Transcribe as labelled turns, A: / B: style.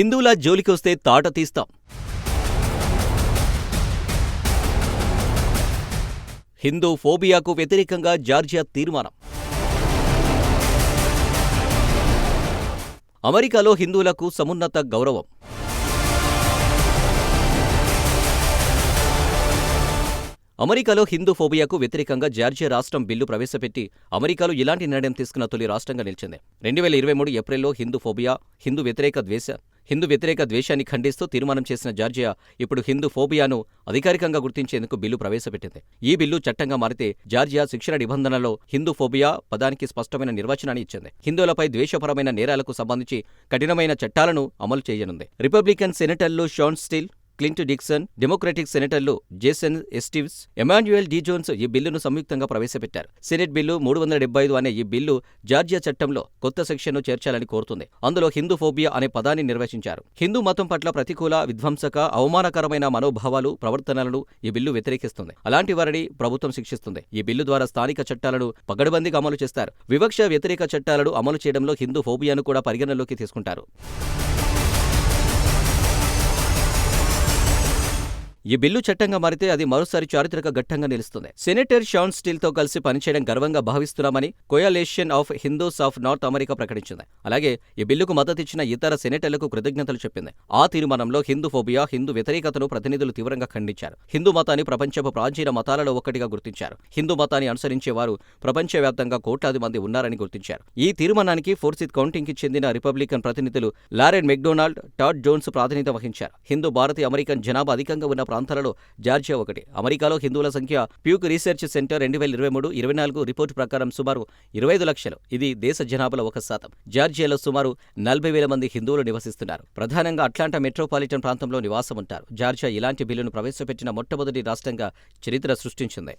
A: హిందువుల జోలికి వస్తే తాట తీస్తాం. హిందూ ఫోబియాకు వ్యతిరేకంగా జార్జియా తీర్మానం. అమెరికాలో హిందువులకు సమున్నత గౌరవం. అమెరికాలో హిందూ ఫోబియాకు వ్యతిరేకంగా జార్జియా రాష్ట్రం బిల్లు ప్రవేశపెట్టి అమెరికాలో ఇలాంటి నిర్ణయం తీసుకున్న తొలి రాష్ట్రంగా నిలిచింది. రెండు వేల ఇరవై మూడు ఏప్రిల్లో హిందూ ఫోబియా హిందూ వ్యతిరేక ద్వేష హిందూ వ్యతిరేక ద్వేషాన్ని ఖండిస్తూ తీర్మానం చేసిన జార్జియా ఇప్పుడు హిందూ ఫోబియాను అధికారికంగా గుర్తించేందుకు బిల్లు ప్రవేశపెట్టింది. ఈ బిల్లు చట్టంగా మారితే జార్జియా శిక్షణ నిబంధనలో హిందూ ఫోబియా పదానికి స్పష్టమైన నిర్వచనాన్ని ఇచ్చింది. హిందువులపై ద్వేషపరమైన నేరాలకు సంబంధించి కఠినమైన చట్టాలను అమలు చేయనుంది. Republican సెనేటర్లు Shawn Steel Clint Dixon Democratic సెనేటర్లు Jason Esteves Emanuel D Jones ఈ బిల్లును సంయుక్తంగా ప్రవేశపెట్టారు. సెనెట్ బిల్లు మూడు వందల డెబ్బై ఐదు అనే ఈ బిల్లు జార్జియా చట్టంలో కొత్త సెక్షన్ను చేర్చాలని కోరుతుంది. అందులో హిందూ ఫోబియా అనే పదాన్ని నిర్వచించారు. హిందూ మతం పట్ల ప్రతికూల విధ్వంసక అవమానకరమైన మనోభావాలు ప్రవర్తనలను ఈ బిల్లు వ్యతిరేకిస్తుంది. అలాంటి వారిని ప్రభుత్వం శిక్షిస్తుంది. ఈ బిల్లు ద్వారా స్థానిక చట్టాలను పగడబందీగా అమలు చేస్తారు. వివక్ష వ్యతిరేక చట్టాలను అమలు చేయడంలో హిందూ ఫోబియాను కూడా పరిగణనలోకి తీసుకుంటారు. ఈ బిల్లు చట్టంగా మారితే అది మరోసారి చారిత్రక ఘట్టంగా నిలుస్తుంది. సెనేటర్ షాన్ స్టీల్తో కలిసి పనిచేయడం గర్వంగా భావిస్తున్నామని coalition of Hindus of North America ప్రకటించింది. అలాగే ఈ బిల్లుకు మద్దతిచ్చిన ఇతర సెనేటర్లకు కృతజ్ఞతలు చెప్పింది. ఆ తీర్మానంలో హిందూ ఫోబియా హిందూ వ్యతిరేకతను ప్రతినిధులు తీవ్రంగా ఖండించారు. హిందూ మతాన్ని ప్రపంచపు ప్రాచీన మతాలలో ఒకటిగా గుర్తించారు. హిందూ మతాన్ని అనుసరించే వారు ప్రపంచవ్యాప్తంగా కోట్లాది మంది ఉన్నారని గుర్తించారు. ఈ తీర్మానానికి ఫోర్సిత్ కౌంటింగ్కి చెందిన రిపబ్లికన్ ప్రతినిధులు లారెన్ మెక్డొనాల్డ్ టాడ్ జోన్స్ ప్రాతినిధ్యం వహించారు. హిందూ భారతీయ అమెరికన్ జనాభా అధికంగా ఉన్న ప్రాంతాలలో జార్జియా ఒకటి. అమెరికాలో హిందువుల సంఖ్య ప్యూక్ రీసెర్చ్ సెంటర్ రెండు వేల ఇరవై మూడు ఇరవై నాలుగు రిపోర్టు ప్రకారం సుమారు ఇరవై ఐదు లక్షలు. ఇది దేశ జనాభాలో ఒక శాతం. జార్జియాలో సుమారు నలభై వేల మంది హిందువులు నివసిస్తున్నారు. ప్రధానంగా అట్లాంటా మెట్రోపాలిటన్ ప్రాంతంలో నివాసం ఉంటారు జార్జియా ఇలాంటి బిల్లును ప్రవేశపెట్టిన మొట్టమొదటి రాష్ట్రంగా చరిత్ర సృష్టించింది.